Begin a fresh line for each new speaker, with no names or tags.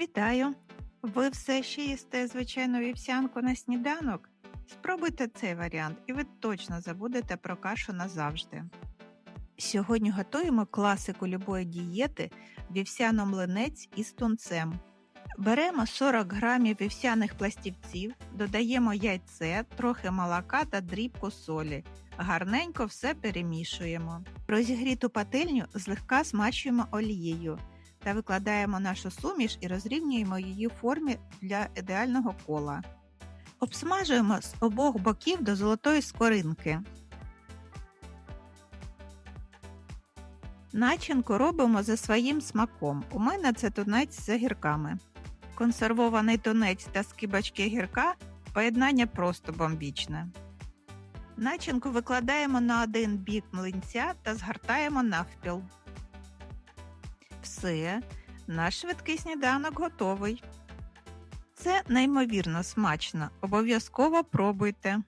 Вітаю! Ви все ще їсте звичайну вівсянку на сніданок? Спробуйте цей варіант, і ви точно забудете про кашу назавжди. Сьогодні готуємо класику любої дієти вівсяно млинець із тунцем. Беремо 40 грамів вівсяних пластівців, додаємо яйце, трохи молока та дрібку солі. Гарненько все перемішуємо. Розігріту пательню злегка смачуємо олією та викладаємо нашу суміш і розрівнюємо її в формі для ідеального кола. Обсмажуємо з обох боків до золотої скоринки. Начинку робимо за своїм смаком. У мене це тунець з огірками. Консервований тунець та скибочки гірка поєднання просто бомбічне. Начинку викладаємо на один бік млинця та згортаємо навпіл. Все, наш швидкий сніданок готовий. Це неймовірно смачно. Обов'язково пробуйте.